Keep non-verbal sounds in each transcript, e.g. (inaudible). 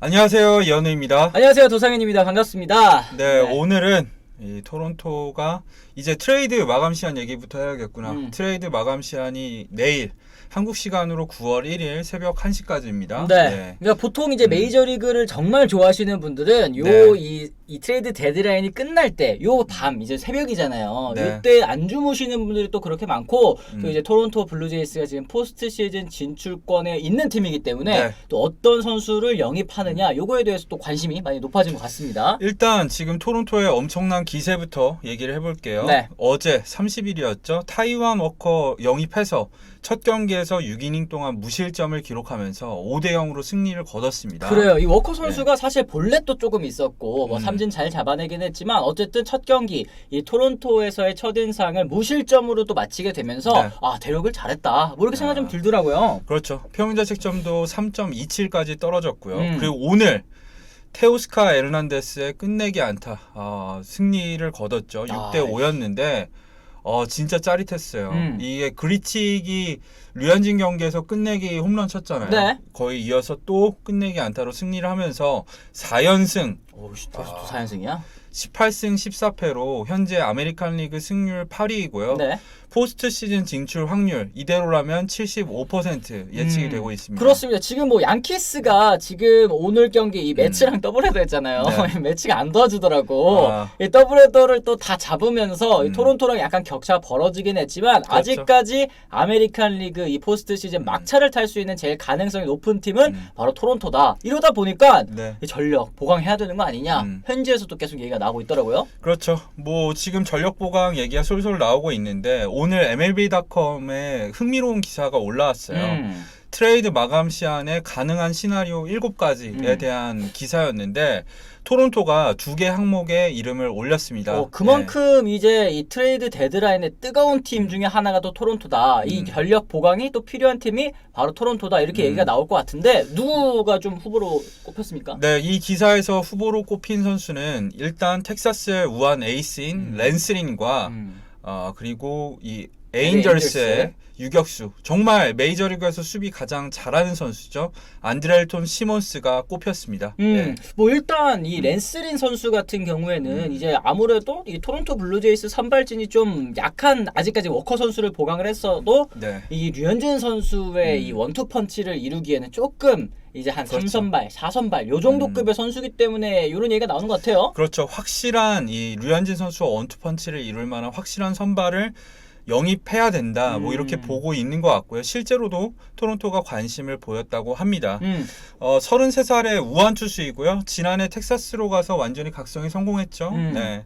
안녕하세요 이현우입니다. 안녕하세요 도상현입니다 반갑습니다. 네, 오늘은 이 토론토가 이제 트레이드 마감 시한 얘기부터 해야겠구나. 음. 트레이드 마감 시한이 내일 한국 시간으로 9월 1일 새벽 1시까지입니다. 네. 그러니까 보통 이제 음. 메이저리그를 정말 좋아하시는 분들은 요 네. 이이 트레이드 데드라인이 끝날 때 요 밤 이제 새벽이잖아요. 네. 이때 안 주무시는 분들이 또 그렇게 많고 음. 또 이제 토론토 블루제이스가 지금 포스트 시즌 진출권에 있는 팀이기 때문에 네. 또 어떤 선수를 영입하느냐 요거에 대해서 또 관심이 많이 높아진 것 같습니다. 일단 지금 토론토의 엄청난 기세부터 얘기를 해볼게요. 네. 어제 30일이었죠. 타이완 워커 영입해서 첫 경기에서 6이닝 동안 무실점을 기록하면서 5대 0으로 승리를 거뒀습니다. 그래요. 이 워커 선수가 사실 볼넷도 조금 있었고 뭐 네. 음. 삼진 잘 잡아내긴 했지만 어쨌든 첫 경기 이 토론토에서의 첫 인상을 무실점으로 또 마치게 되면서 네. 아 대력을 잘했다. 뭐 이렇게 생각 좀 아. 들더라고요. 그렇죠. 평균 자책점도 3.27까지 떨어졌고요. 음. 그리고 오늘 테오스카 에르난데스의 끝내기 안타 아, 승리를 거뒀죠. 6대 아, 5였는데 어 진짜 짜릿했어요. 음. 이게 그리치기 류현진 경기에서 끝내기 홈런 쳤잖아요. 네. 거의 이어서 또 끝내기 안타로 승리를 하면서 4연승 오, 벌써 아. 또 4연승이야? 18승 14패로 현재 아메리칸 리그 승률 8위이고요. 네. 포스트 시즌 진출 확률 이대로라면 75% 예측이 음, 되고 있습니다. 그렇습니다. 지금 뭐 양키스가 지금 오늘 경기 이 매치랑 더블헤더 했잖아요. 음. 네. (laughs) 매치가 안 도와주더라고. 아. 이 더블헤더를 또 다 잡으면서 이 음. 토론토랑 약간 격차가 벌어지긴 했지만 그렇죠. 아직까지 아메리칸 리그 이 포스트 시즌 막차를 탈 수 있는 제일 가능성이 높은 팀은 음. 바로 토론토다. 이러다 보니까 네. 이 전력 보강해야 되는 거 아니냐. 음. 현지에서도 계속 얘기가 나오고 있더라고요. 그렇죠. 뭐 지금 전력 보강 얘기가 솔솔 나오고 있는데 오늘 MLB.com에 흥미로운 기사가 올라왔어요. 음. 트레이드 마감 시한에 가능한 시나리오 7가지에 음. 대한 기사였는데 토론토가 두 개 항목에 이름을 올렸습니다. 어, 그만큼 이제 이 트레이드 데드라인의 뜨거운 팀 중에 하나가 또 토론토다. 이 음. 전력 보강이 또 필요한 팀이 바로 토론토다. 이렇게 음. 얘기가 나올 것 같은데 누구가 좀 후보로 꼽혔습니까? 네, 이 기사에서 후보로 꼽힌 선수는 일단 텍사스의 우한 에이스인 음. 랜스린과 음. 어, 그리고 이 에인절스의 에인절스의 유격수 정말 메이저리그에서 수비 가장 잘하는 선수죠 안드렐톤 시몬스가 꼽혔습니다. 음, 네. 뭐 일단 이 랜스린 선수 같은 경우에는 음. 이제 아무래도 이 토론토 블루제이스 선발진이 좀 약한 아직까지 워커 선수를 보강을 했어도 네. 이 류현진 선수의 음. 이 원투 펀치를 이루기에는 조금 이제 한 그렇죠. 3선발, 4선발 요 정도 음. 급의 선수기 때문에 이런 얘기가 나오는 것 같아요. 그렇죠. 확실한 이 류현진 선수와 원투펀치를 이룰 만한 확실한 선발을 영입해야 된다. 뭐 음. 이렇게 보고 있는 것 같고요. 실제로도 토론토가 관심을 보였다고 합니다. 음. 어, 33살의 우한 투수이고요. 지난해 텍사스로 가서 완전히 각성에 성공했죠. 음. 네.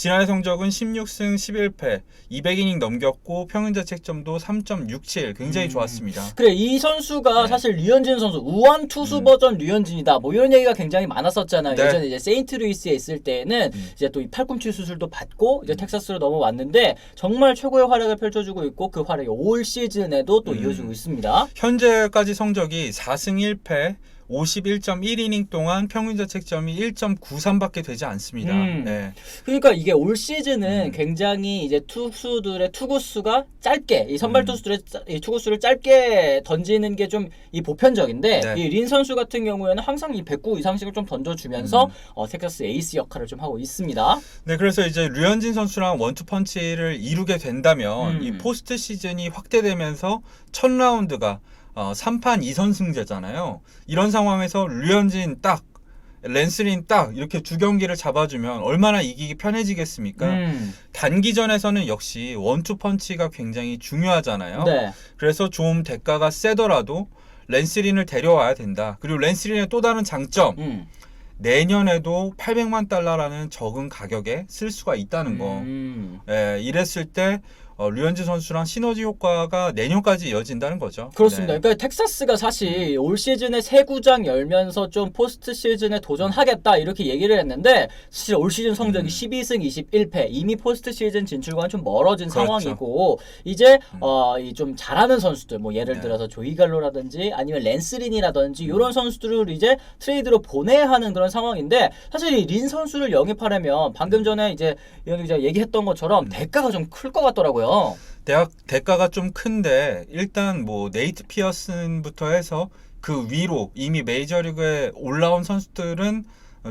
지난해 성적은 16승 11패, 200이닝 넘겼고 평균 자책점도 3.67 굉장히 음. 좋았습니다. 그래 이 선수가 네. 사실 류현진 선수 우한 투수 음. 버전 류현진이다 뭐 이런 얘기가 굉장히 많았었잖아요 네. 예전에 이제 세인트루이스에 있을 때는 음. 이제 또 이 팔꿈치 수술도 받고 이제 텍사스로 넘어왔는데 정말 최고의 활약을 펼쳐주고 있고 그 활약이 올 시즌에도 또 음. 이어지고 있습니다 현재까지 성적이 4승 1패, 51.1이닝 동안 평균 자책점이 1.93밖에 되지 않습니다. 음. 네. 그러니까 이게 올 시즌은 음. 굉장히 이제 투수들의 투구수가 짧게 이 선발 음. 투수들의 짜- 이 투구수를 짧게 던지는 게 좀 이 보편적인데 네. 이린 선수 같은 경우에는 항상 이 109 이상씩을 좀 던져주면서 음. 어, 텍사스 에이스 역할을 좀 하고 있습니다. 네, 그래서 이제 류현진 선수랑 원투 펀치를 이루게 된다면 음. 이 포스트 시즌이 확대되면서 첫 라운드가 어, 3판 2선승제잖아요. 이런 상황에서 류현진 딱 랜스린 딱 이렇게 두 경기를 잡아주면 얼마나 이기기 편해지겠습니까? 음. 단기전에서는 역시 원투 펀치가 굉장히 중요하잖아요. 네. 그래서 좀 대가가 세더라도 랜스린을 데려와야 된다. 그리고 랜스린의 또 다른 장점 음. 내년에도 800만 달러라는 적은 가격에 쓸 수가 있다는 거. 음. 예, 이랬을 때 어, 류현진 선수랑 시너지 효과가 내년까지 이어진다는 거죠. 그렇습니다. 네. 그러니까 텍사스가 사실 올 시즌에 새 구장 열면서 좀 포스트 시즌에 도전하겠다 이렇게 얘기를 했는데 사실 올 시즌 성적이 음. 12승 21패 이미 포스트 시즌 진출과는 좀 멀어진 그렇죠. 상황이고 이제 음. 어, 이좀 잘하는 선수들 뭐 예를 네. 들어서 조이 갈로라든지 아니면 랜스린이라든지 이런 선수들을 이제 트레이드로 보내야 하는 그런 상황인데 사실 이 린 선수를 영입하려면 방금 전에 이제 이현 기자 얘기했던 것처럼 음. 대가가 좀 클 것 같더라고요. 대학 대가가 좀 큰데 일단 뭐 네이트 피어슨부터 해서 그 위로 이미 메이저리그에 올라온 선수들은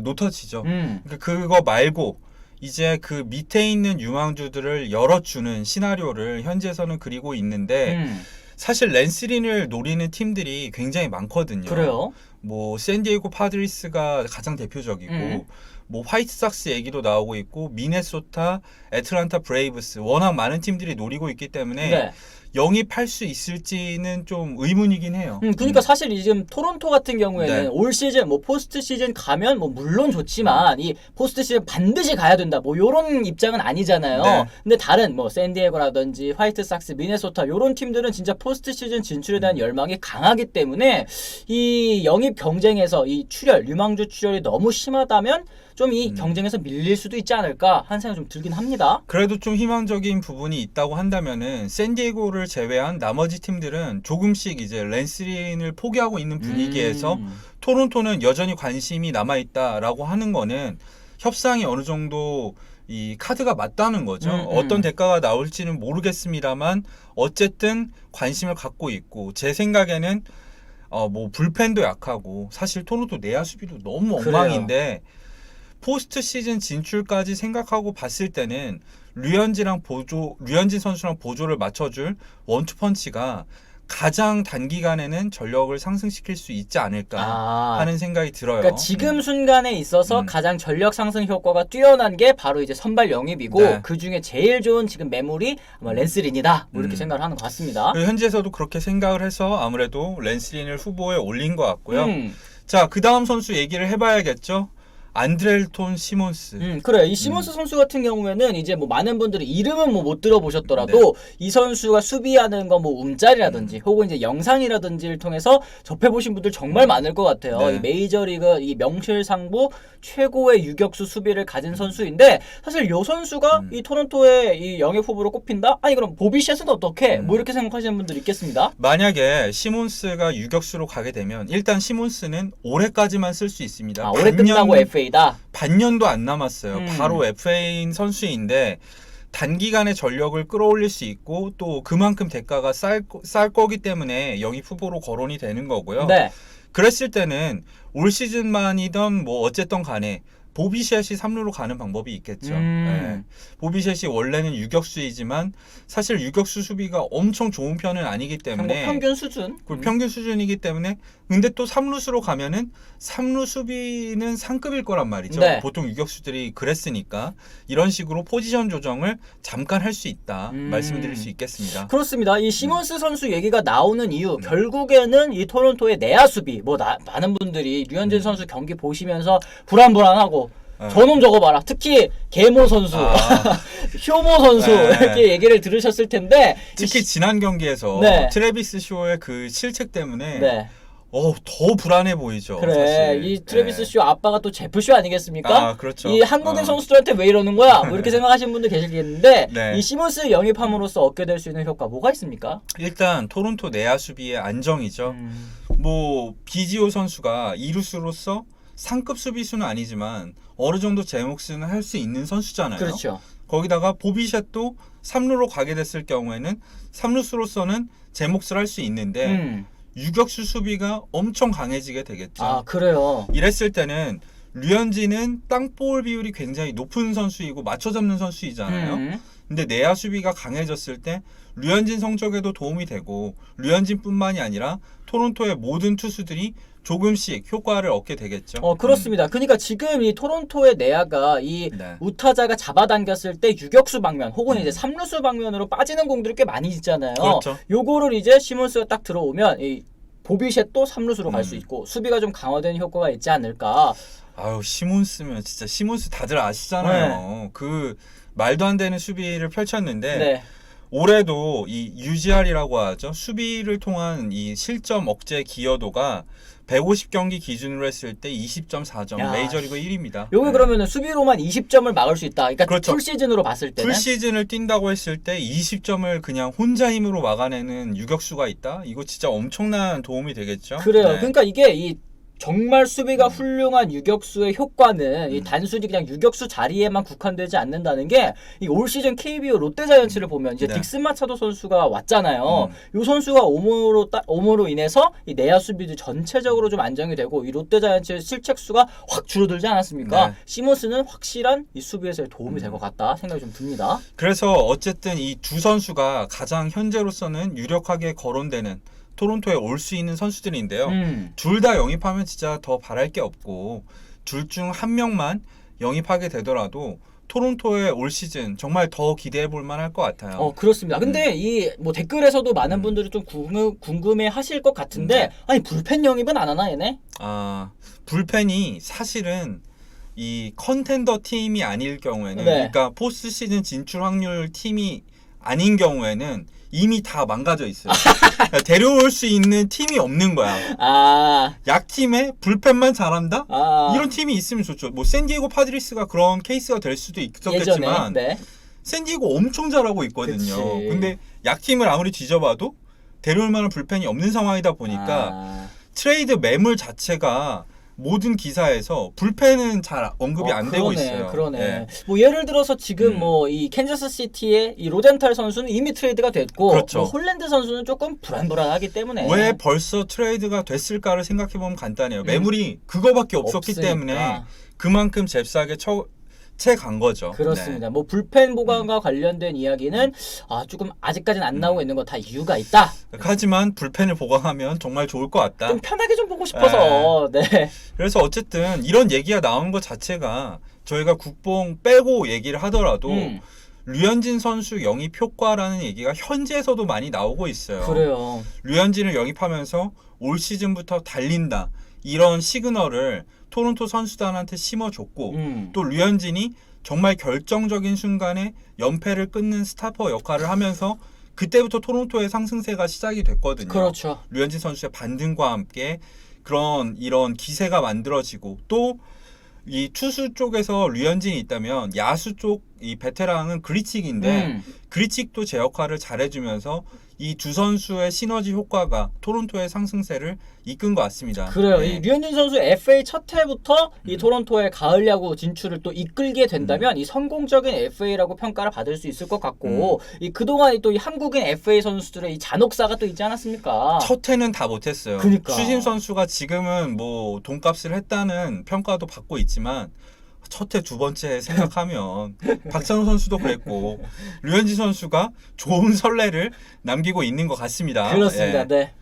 놓쳐지죠. 음. 그러니까 그거 말고 이제 그 밑에 있는 유망주들을 열어주는 시나리오를 현지에서는 그리고 있는데 음. 사실 랜스린을 노리는 팀들이 굉장히 많거든요. 그래요. 뭐 샌디에이고 파드리스가 가장 대표적이고 음. 뭐 화이트삭스 얘기도 나오고 있고 미네소타, 애틀란타 브레이브스 워낙 많은 팀들이 노리고 있기 때문에 네. 영입할 수 있을지는 좀 의문이긴 해요. 음, 그러니까 사실 이 지금 토론토 같은 경우에는 네. 올 시즌 뭐 포스트 시즌 가면 뭐 물론 좋지만 이 포스트 시즌 반드시 가야 된다 뭐 요런 입장은 아니잖아요. 네. 근데 다른 뭐 샌디에고라든지 화이트삭스, 미네소타 요런 팀들은 진짜 포스트 시즌 진출에 대한 열망이 강하기 때문에 이 영입 경쟁에서 이 출혈, 유망주 출혈이 너무 심하다면 좀이 음. 경쟁에서 밀릴 수도 있지 않을까 하는 생각이 좀 들긴 합니다. 그래도 좀 희망적인 부분이 있다고 한다면은 샌디에고를 제외한 나머지 팀들은 조금씩 이제 랜스린을 포기하고 있는 분위기에서 음. 토론토는 여전히 관심이 남아 있다라고 하는 거는 협상이 어느 정도 이 카드가 맞다는 거죠. 음, 음. 어떤 대가가 나올지는 모르겠습니다만 어쨌든 관심을 갖고 있고 제 생각에는 어 뭐 불펜도 약하고 사실 토론토 내야 수비도 너무 그래요. 엉망인데 포스트 시즌 진출까지 생각하고 봤을 때는 류현진랑 보조 류현진 선수랑 보조를 맞춰줄 원투 펀치가 가장 단기간에는 전력을 상승시킬 수 있지 않을까 아. 하는 생각이 들어요. 그러니까 지금 순간에 있어서 음. 가장 전력 상승 효과가 뛰어난 게 바로 이제 선발 영입이고 네. 그 중에 제일 좋은 지금 매물이 아마 랜스린이다 뭐 이렇게 음. 생각을 하는 것 같습니다. 현지에서도 그렇게 생각을 해서 아무래도 랜스린을 후보에 올린 것 같고요. 음, 자, 그 다음 선수 얘기를 해봐야겠죠. 안드렐톤 시몬스. 음, 그래요. 이 시몬스 선수 같은 경우에는 이제 뭐 많은 분들이 이름은 뭐 못 들어보셨더라도 이 선수가 수비하는 거 뭐 움짤이라든지 혹은 이제 영상이라든지를 통해서 접해보신 분들 정말 많을 것 같아요. 네. 이 메이저리그 이 명실상부 최고의 유격수 수비를 가진 선수인데 사실 요 선수가 음. 이 토론토의 이 영입 후보로 꼽힌다? 아니 그럼 보비샷은 어떻게? 음. 뭐 이렇게 생각하시는 분들 있겠습니다. 만약에 시몬스가 유격수로 가게 되면 일단 시몬스는 올해까지만 쓸 수 있습니다. 아, 올해 끝나고 FA 다. 반년도 안 남았어요. 음. 바로 FA인 선수인데 단기간에 전력을 끌어올릴 수 있고 또 그만큼 대가가 쌀, 거- 쌀 거기 때문에 영입 후보로 거론이 되는 거고요. 네. 그랬을 때는 올 시즌만이던 뭐 어쨌든 간에 보비셋이 3루로 가는 방법이 있겠죠. 음. 예. 보비셋이 원래는 유격수이지만 사실 유격수 수비가 엄청 좋은 편은 아니기 그냥 뭐 때문에 평균 수준. 그 음. 평균 수준이기 때문에 근데 또 3루수로 가면은 3루 수비는 상급일 거란 말이죠. 네. 보통 유격수들이 그랬으니까 이런 식으로 포지션 조정을 잠깐 할 수 있다 음. 말씀드릴 수 있겠습니다. 그렇습니다. 이 시몬스 음. 선수 얘기가 나오는 이유 결국에는 이 토론토의 내야 수비 뭐 나- 많은 분들이 류현진 선수 경기 보시면서 불안불안하고 음. 어. 저놈 저거 봐라. 특히 계모 선수, 아, (laughs) 효모 선수 네. 이렇게 얘기를 들으셨을 텐데 이 특히 시- 지난 경기에서 네. 트레비스 쇼의 그 실책 때문에 네 어, 더 불안해 보이죠. 그래 사실. 이 트레비스 네. 쇼 아빠가 또 제프 쇼 아니겠습니까? 아, 그렇죠. 이 한국인 어. 선수들한테 왜 이러는 거야? 뭐 이렇게 (laughs) 생각하시는 분들 계시겠는데 네. 이 시몬스 영입함으로써 얻게 될 수 있는 효과 뭐가 있습니까? 일단 토론토 내야 수비의 안정이죠. 음, 뭐 비지오 선수가 이루수로서 상급 수비수는 아니지만 어느 정도 제 몫은 할 수 있는 선수잖아요. 그렇죠. 거기다가 보비샷도 3루로 가게 됐을 경우에는 3루수로서는 제 몫을 할 수 있는데 음. 유격수 수비가 엄청 강해지게 되겠죠. 아 그래요. 이랬을 때는 류현진은 땅볼 비율이 굉장히 높은 선수이고 맞춰 잡는 선수이잖아요. 음. 근데 내야 수비가 강해졌을 때 류현진 성적에도 도움이 되고 류현진뿐만이 아니라 토론토의 모든 투수들이 조금씩 효과를 얻게 되겠죠. 어 그렇습니다. 그러니까 지금 이 토론토의 내야가 이 네. 우타자가 잡아당겼을 때 유격수 방면 혹은 음. 이제 삼루수 방면으로 빠지는 공들이 꽤 많이 있잖아요. 그렇죠. 요거를 이제 시몬스가 딱 들어오면 이 보비셋도 삼루수로 갈수 음. 있고 수비가 좀 강화된 효과가 있지 않을까. 아유 시몬스면 진짜 시몬스 다들 아시잖아요. 그 말도 안 되는 수비를 펼쳤는데 네. 올해도 이 UGR이라고 하죠. 수비를 통한 이 실점 억제 기여도가 150경기 기준으로 했을 때 20.4점 야, 메이저리그 1위입니다. 요게 그러면은 수비로만 20점을 막을 수 있다. 그러니까 그렇죠. 풀 시즌으로 봤을 때는 풀 시즌을 뛴다고 했을 때 20점을 그냥 혼자 힘으로 막아내는 유격수가 있다. 이거 진짜 엄청난 도움이 되겠죠. 그래요. 네. 그러니까 이게 이 정말 수비가 음. 훌륭한 유격수의 효과는 이 단순히 그냥 유격수 자리에만 국한되지 않는다는 게 이 올 시즌 KBO 롯데 자이언츠를 보면 이제 네. 딕슨 마차도 선수가 왔잖아요. 음. 이 선수가 오므로 따, 오므로 인해서 이 내야 수비도 전체적으로 좀 안정이 되고 이 롯데 자이언츠의 실책수가 확 줄어들지 않았습니까? 네. 시몬스는 확실한 이 수비에서의 도움이 될 것 같다 생각이 좀 듭니다. 그래서 어쨌든 이 두 선수가 가장 현재로서는 유력하게 거론되는 토론토에 올 수 있는 선수들인데요. 음. 둘다 영입하면 진짜 더 바랄 게 없고 둘 중 한 명만 영입하게 되더라도 토론토의 올 시즌 정말 더 기대해 볼 만할 것 같아요. 어 그렇습니다. 근데 이뭐 댓글에서도 많은 음. 분들이 좀 궁금, 궁금 해 하실 것 같은데 네. 아니 불펜 영입은 안 하나 얘네? 아 불펜이 사실은 이 컨텐더 팀이 아닐 경우에는 네. 그러니까 포스트 시즌 진출 확률 팀이 아닌 경우에는 이미 다 망가져 있어요. 그러니까 데려올 수 있는 팀이 없는 거야. 아, 약팀에 불펜만 잘한다? 아 이런 팀이 있으면 좋죠. 뭐 샌디에고 파드리스가 그런 케이스가 될 수도 있었겠지만 네. 샌디에고 엄청 잘하고 있거든요. 그치. 근데 약팀을 아무리 뒤져봐도 데려올 만한 불펜이 없는 상황이다 보니까 아, 트레이드 매물 자체가 모든 기사에서 불펜은 잘 언급이 어, 안 되고 그러네, 있어요. 그러네. 예. 뭐 예를 들어서 지금 음. 뭐이 캔자스 시티의 이 로젠탈 선수는 이미 트레이드가 됐고 그렇죠. 뭐 홀랜드 선수는 조금 불안불안하기 때문에 왜 벌써 트레이드가 됐을까를 생각해 보면 간단해요. 음. 매물이 그거밖에 없었기 없으니까. 때문에 그만큼 잽싸게 쳐, 채 간 거죠. 그렇습니다. 네. 뭐 불펜 보관과 관련된 이야기는 아 조금 아직까지는 안 나오고 있는 거 다 이유가 있다. 하지만 불펜을 보강하면 정말 좋을 것 같다. 좀 편하게 좀 보고 싶어서 네. 그래서 어쨌든 이런 얘기가 나오는 것 자체가 저희가 국뽕 빼고 얘기를 하더라도 음, 류현진 선수 영입 효과라는 얘기가 현지에서도 많이 나오고 있어요. 그래요. 류현진을 영입하면서 올 시즌부터 달린다 이런 시그널을 토론토 선수단한테 심어줬고 음. 또 류현진이 정말 결정적인 순간에 연패를 끊는 스타퍼 역할을 하면서 그때부터 토론토의 상승세가 시작이 됐거든요. 그렇죠. 류현진 선수의 반등과 함께 그런 이런 기세가 만들어지고 또 이 투수 쪽에서 류현진이 있다면 야수 쪽 이 베테랑은 그리칙인데 음. 그리칙도 제 역할을 잘해주면서 이 두 선수의 시너지 효과가 토론토의 상승세를 이끈 것 같습니다. 그래요. 네. 이 류현진 선수 FA 첫 해부터 이 음. 토론토의 가을 야구 진출을 또 이끌게 된다면 이 성공적인 FA라고 평가를 받을 수 있을 것 같고 음. 이 그동안 또 이 한국인 FA 선수들의 이 잔혹사가 또 있지 않았습니까? 첫 해는 다 못했어요. 그니까. 추진 선수가 지금은 뭐 돈값을 했다는 평가도 받고 있지만 첫해 두 번째 생각하면 박찬호 선수도 그랬고 류현진 선수가 좋은 선례를 남기고 있는 것 같습니다. 그렇습니다. 예. 네.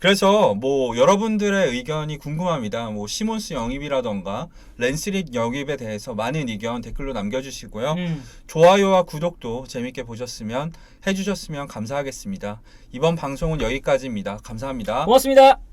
그래서 뭐 여러분들의 의견이 궁금합니다. 뭐 시몬스 영입이라던가 랜스릿 영입에 대해서 많은 의견 댓글로 남겨주시고요. 음. 좋아요와 구독도 재밌게 보셨으면 해주셨으면 감사하겠습니다. 이번 방송은 여기까지입니다. 감사합니다. 고맙습니다.